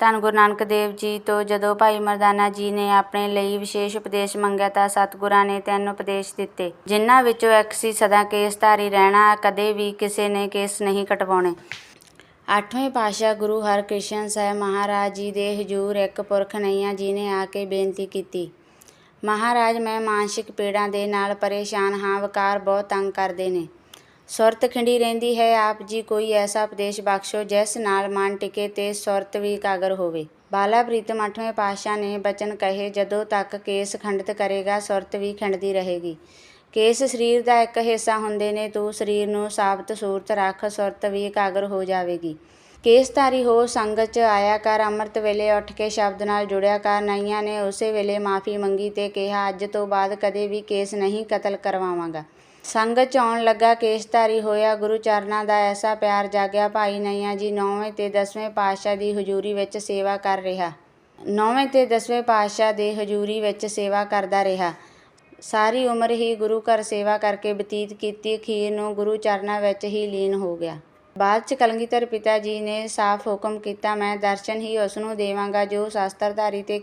ਧੰਨ ਗੁਰੂ ਨਾਨਕ ਦੇਵ ਜੀ ਤੋਂ ਜਦੋਂ ਭਾਈ ਮਰਦਾਨਾ ਜੀ ਨੇ ਆਪਣੇ ਲਈ ਵਿਸ਼ੇਸ਼ ਉਪਦੇਸ਼ ਮੰਗਿਆ ਤਾਂ ਸਤਿਗੁਰਾਂ ਨੇ ਤਿੰਨ ਉਪਦੇਸ਼ ਦਿੱਤੇ। ਜਿਨ੍ਹਾਂ ਵਿੱਚੋਂ ਇੱਕ ਸੀ ਸਦਾ ਕੇਸਧਾਰੀ ਰਹਿਣਾ, ਕਦੇ ਵੀ ਕਿਸੇ ਨੇ ਕੇਸ ਨਹੀਂ ਕਟਵਾਉਣੇ। ਅੱਠਵੇਂ ਪਾਤਸ਼ਾਹ ਗੁਰੂ ਹਰਕ੍ਰਿਸ਼ਨ ਸਾਹਿਬ ਮਹਾਰਾਜ ਜੀ ਦੇ ਹਜੂਰ ਇੱਕ ਪੁਰਖ ਨਈਆਂ ਜੀ ਨੇ ਆ ਕੇ ਬੇਨਤੀ ਕੀਤੀ। ਮਹਾਰਾਜ, ਮੈਂ ਮਾਨਸਿਕ ਪੀੜਾਂ ਦੇ ਨਾਲ ਪਰੇਸ਼ਾਨ ਹਾਂ, ਵਿਕਾਰ ਬਹੁਤ ਤੰਗ ਕਰਦੇ ਨੇ। ਸੁਰਤ ਖਿੰਡੀ ਰਹਿੰਦੀ ਹੈ। ਆਪ ਜੀ ਕੋਈ ਐਸਾ ਉਪਦੇਸ਼ ਬਖਸ਼ੋ, ਜਿਸ ਨਾਲ ਮਨ ਟਿਕੇ ਤੇ ਸੁਰਤ ਵੀ ਕਾਗਰ ਹੋਵੇ। ਬਾਲਾ ਪ੍ਰੀਤਮ ਅੱਠਵੇਂ ਪਾਤਸ਼ਾਹ ਨੇ ਬਚਨ ਕਹੇ, ਜਦੋਂ ਤੱਕ ਕੇਸ ਖੰਡਿਤ ਕਰੇਗਾ, ਸੁਰਤ ਵੀ ਖਿੰਡਦੀ ਰਹੇਗੀ। ਕੇਸ ਸਰੀਰ ਦਾ ਇੱਕ ਹਿੱਸਾ ਹੁੰਦੇ ਨੇ, ਤੂੰ ਸਰੀਰ ਨੂੰ ਸਾਬਤ ਸੂਰਤ ਰੱਖ, ਸੁਰਤ ਵੀ ਇਕਾਗਰ ਹੋ ਜਾਵੇਗੀ। ਕੇਸਧਾਰੀ ਹੋ ਸੰਗਤ ਚ ਆਇਆ ਕਰ, ਅੰਮ੍ਰਿਤ ਵੇਲੇ ਉੱਠ ਕੇ ਸ਼ਬਦ ਨਾਲ ਜੁੜਿਆ ਕਰ। ਨਾਈਆਂ ਨੇ ਉਸੇ ਵੇਲੇ ਮਾਫੀ ਮੰਗੀ ਤੇ ਕਿਹਾ, ਅੱਜ ਤੋਂ ਬਾਅਦ ਕਦੇ ਵੀ ਕੇਸ ਨਹੀਂ ਕਤਲ ਕਰਵਾਵਾਂਗਾ। ਸੰਗਤ ਚ ਆਉਣ ਲੱਗਾ ਕੇਸਧਾਰੀ ਹੋਇਆ, ਗੁਰੂ ਚਰਨਾਂ ਦਾ ਐਸਾ ਪਿਆਰ ਜਾਗਿਆ ਭਾਈ ਨਈਆਂ ਜੀ ਨੌਵੇਂ ਤੇ ਦਸਵੇਂ ਪਾਤਸ਼ਾਹ ਦੀ ਹਜ਼ੂਰੀ ਵਿੱਚ ਸੇਵਾ ਕਰ ਰਿਹਾ। ਨੌਵੇਂ ਤੇ ਦਸਵੇਂ ਪਾਤਸ਼ਾਹ ਦੇ ਹਜ਼ੂਰੀ ਵਿੱਚ ਸੇਵਾ ਕਰਦਾ ਰਿਹਾ। ਸਾਰੀ ਉਮਰ ਹੀ ਗੁਰੂ ਘਰ ਸੇਵਾ ਕਰਕੇ ਬਤੀਤ ਕੀਤੀ, ਅਖੀਰ ਨੂੰ ਗੁਰੂ ਚਰਨਾਂ ਵਿੱਚ ਹੀ ਲੀਨ ਹੋ ਗਿਆ। ਬਾਅਦ ਚ ਕਲਗੀਧਰ ਪਿਤਾ ਜੀ ਨੇ ਸਾਫ਼ ਹੁਕਮ ਕੀਤਾ, ਮੈਂ ਦਰਸ਼ਨ ਹੀ ਉਸ ਨੂੰ ਦੇਵਾਂਗਾ, ਜੋ ਸ਼ਾਸਤਰਧਾਰੀ ਤੇ